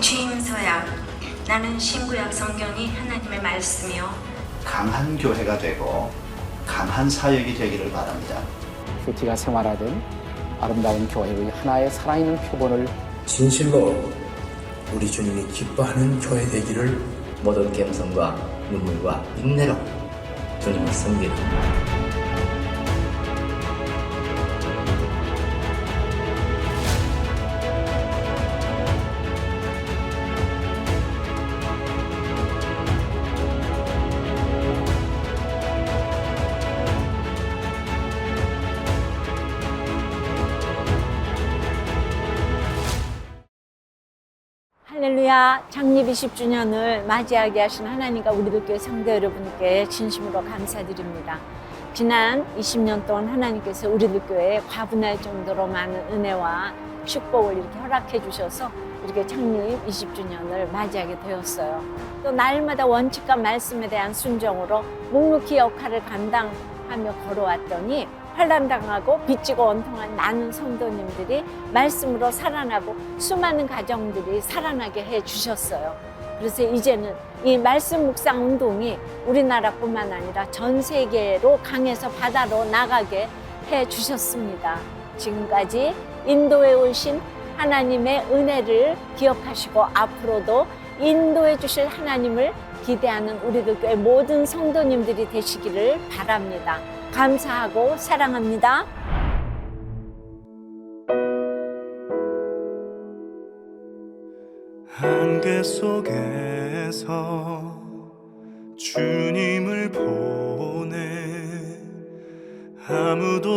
주임서야 나는 신구약 성경이 하나님의 말씀이요 강한 교회가 되고 강한 사역이 되기를 바랍니다. 큐티가 생활하던 아름다운 교회의 하나의 살아있는 표본을 진실로 우리 주님이 기뻐하는 교회 되기를 모든 겸손과 눈물과 인내로 주님을 섬기는 할렐루야 창립 20주년을 맞이하게 하신 하나님과 우리들 교회 성도 여러분께 진심으로 감사드립니다. 지난 20년 동안 하나님께서 우리들 교회에 과분할 정도로 많은 은혜와 축복을 이렇게 허락해 주셔서 이렇게 창립 20주년을 맞이하게 되었어요. 또 날마다 원칙과 말씀에 대한 순종으로 묵묵히 역할을 감당하며 걸어왔더니 환란당하고 빚지고 원통한 많은 성도님들이 말씀으로 살아나고 수많은 가정들이 살아나게 해 주셨어요. 그래서 이제는 이 말씀 묵상 운동이 우리나라뿐만 아니라 전 세계로 강에서 바다로 나가게 해 주셨습니다. 지금까지 인도에 오신 하나님의 은혜를 기억하시고 앞으로도 인도해 주실 하나님을 기대하는 우리들 교회 모든 성도님들이 되시기를 바랍니다. 감사하고 사랑합니다. 한계 속에서 주님을 보내 아무도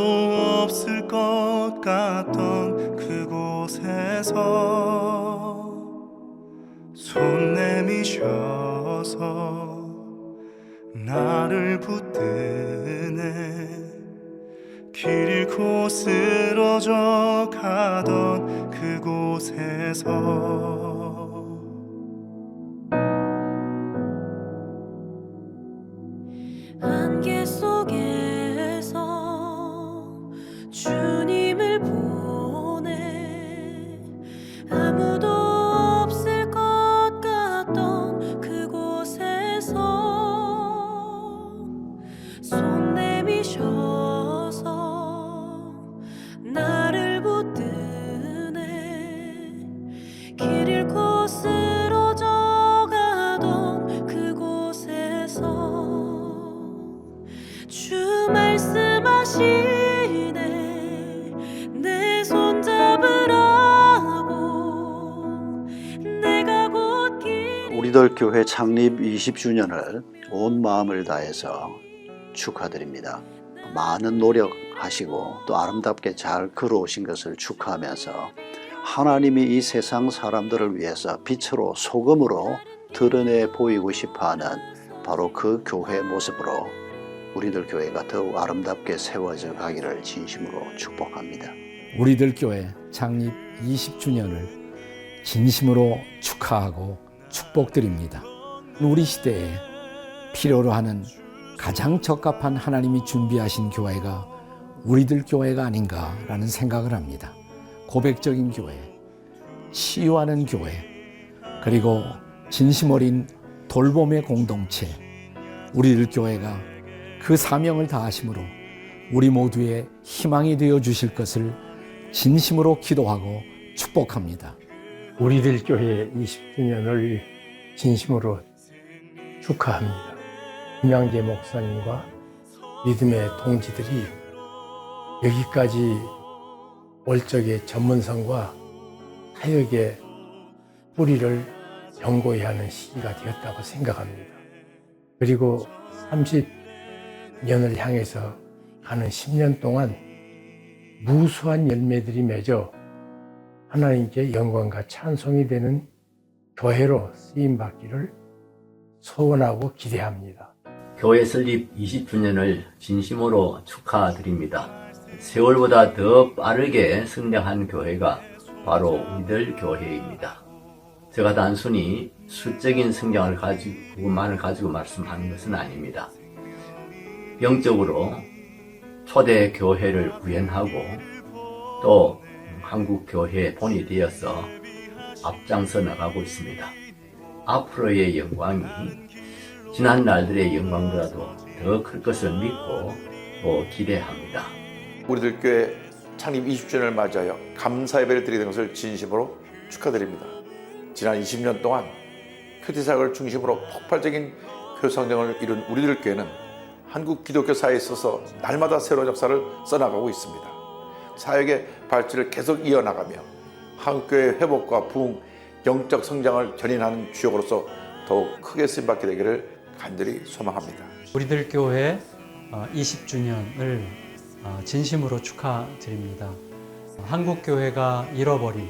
없을 것 같던 그곳에서 손 내미셔서 나를 붙드네. 길 잃고 쓰러져 가던 그곳에서 길. 우리들 교회 창립 20주년을 온 마음을 다해서 축하드립니다. 많은 노력하시고 또 아름답게 잘 걸어오신 것을 축하하면서 하나님이 이 세상 사람들을 위해서 빛으로 소금으로 드러내 보이고 싶어하는 바로 그 교회 모습으로 우리들 교회가 더욱 아름답게 세워져 가기를 진심으로 축복합니다. 우리들 교회 창립 20주년을 진심으로 축하하고 축복드립니다. 우리 시대에 필요로 하는 가장 적합한 하나님이 준비하신 교회가 우리들 교회가 아닌가라는 생각을 합니다. 고백적인 교회, 치유하는 교회, 그리고 진심 어린 돌봄의 공동체, 우리들 교회가 그 사명을 다하심으로 우리 모두의 희망이 되어 주실 것을 진심으로 기도하고 축복합니다. 우리들 교회 20주년을 진심으로 축하합니다. 김양재 목사님과 믿음의 동지들이 여기까지 월 적의 전문성과 타역의 뿌리를 연고히 하는 시기가 되었다고 생각합니다. 그리고 30년을 향해서 가는 10년 동안 무수한 열매들이 맺어 하나님께 영광과 찬송이 되는 교회로 쓰임 받기를 소원하고 기대합니다. 교회 설립 20주년을 진심으로 축하드립니다. 세월보다 더 빠르게 성장한 교회가 바로 우리들 교회입니다. 제가 단순히 수적인 성장을 가지고, 그것만을 가지고 말씀하는 것은 아닙니다. 영적으로 초대 교회를 구현하고 또 한국 교회의 본이 되어서 앞장서 나가고 있습니다. 앞으로의 영광이 지난 날들의 영광보다도 더 클 것을 믿고 또 기대합니다. 우리들 교회 창립 20주년을 맞이하여 감사 예배를 드리는 것을 진심으로 축하드립니다. 지난 20년 동안 큐티사역을 중심으로 폭발적인 교회 성장을 이룬 우리들 교회는 한국 기독교 사회에 있어서 날마다 새로운 역사를 써나가고 있습니다. 사역의 발전을 계속 이어나가며 한국교회 회복과 부흥, 영적 성장을 견인하는 주역으로서 더욱 크게 쓰임받게 되기를 간절히 소망합니다. 우리들 교회 20주년을 진심으로 축하드립니다. 한국 교회가 잃어버린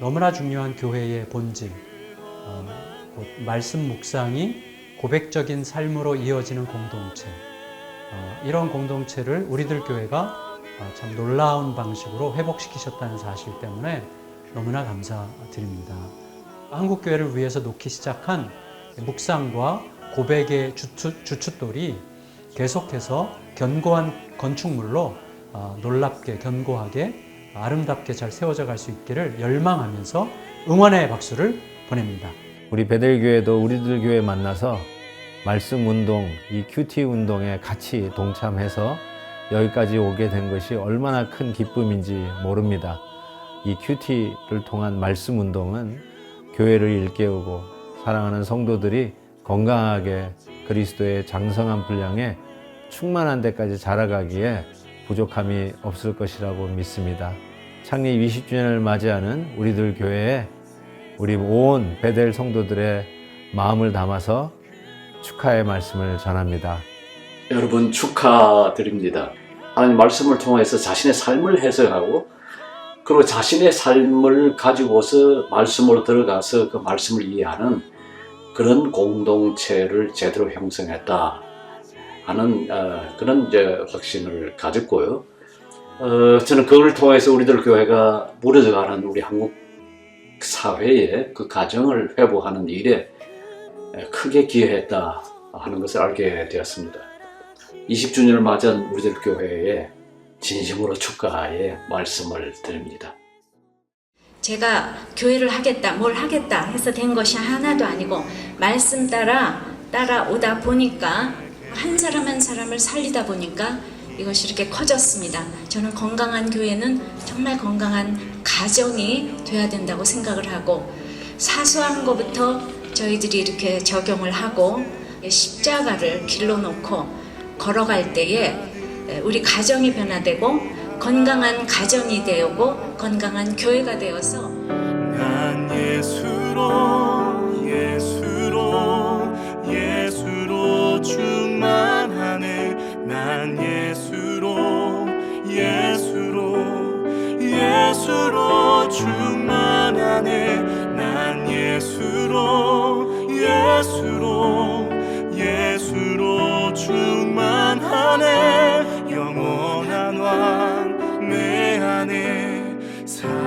너무나 중요한 교회의 본질, 어, 곧 말씀 묵상이 고백적인 삶으로 이어지는 공동체, 어, 이런 공동체를 우리들 교회가 어, 참 놀라운 방식으로 회복시키셨다는 사실 때문에 너무나 감사드립니다. 한국 교회를 위해서 놓기 시작한 묵상과 고백의 주춧, 주춧돌이 계속해서 견고한 건축물로 어, 놀랍게 견고하게 아름답게 잘 세워져 갈 수 있기를 열망하면서 응원의 박수를 보냅니다. 우리 베델교회도 우리들 교회 만나서 말씀 운동, 이 큐티 운동에 같이 동참해서 여기까지 오게 된 것이 얼마나 큰 기쁨인지 모릅니다. 이 큐티를 통한 말씀 운동은 교회를 일깨우고 사랑하는 성도들이 건강하게 그리스도의 장성한 분량에 충만한 데까지 자라가기에 부족함이 없을 것이라고 믿습니다. 창립 20주년을 맞이하는 우리들 교회에 우리 온 베델 성도들의 마음을 담아서 축하의 말씀을 전합니다. 여러분 축하드립니다. 하나님 말씀을 통해서 자신의 삶을 해석하고 그리고 자신의 삶을 가지고서 말씀으로 들어가서 그 말씀을 이해하는 그런 공동체를 제대로 형성했다 하는 어, 그런 이제 확신을 가졌고요. 어, 저는 그걸 통해서 우리들 교회가 무너져가는 우리 한국 사회의 그 가정을 회복하는 일에 크게 기여했다 하는 것을 알게 되었습니다. 20주년을 맞은 우리들 교회에 진심으로 축하의 말씀을 드립니다. 제가 교회를 하겠다, 뭘 하겠다 해서 된 것이 하나도 아니고 말씀 따라 따라오다 보니까 한 사람 한 사람을 살리다 보니까 이것이 이렇게 커졌습니다. 저는 건강한 교회는 정말 건강한 가정이 돼야 된다고 생각을 하고 사소한 것부터 저희들이 이렇게 적용을 하고 십자가를 길러 놓고 걸어갈 때에 우리 가정이 변화되고 건강한 가정이 되고 건강한 교회가 되어서 난 예수로 예수로 예수로 충만하네. 난 예수로 예수로 예수로 충만하네. 난 예수로 예수로 time.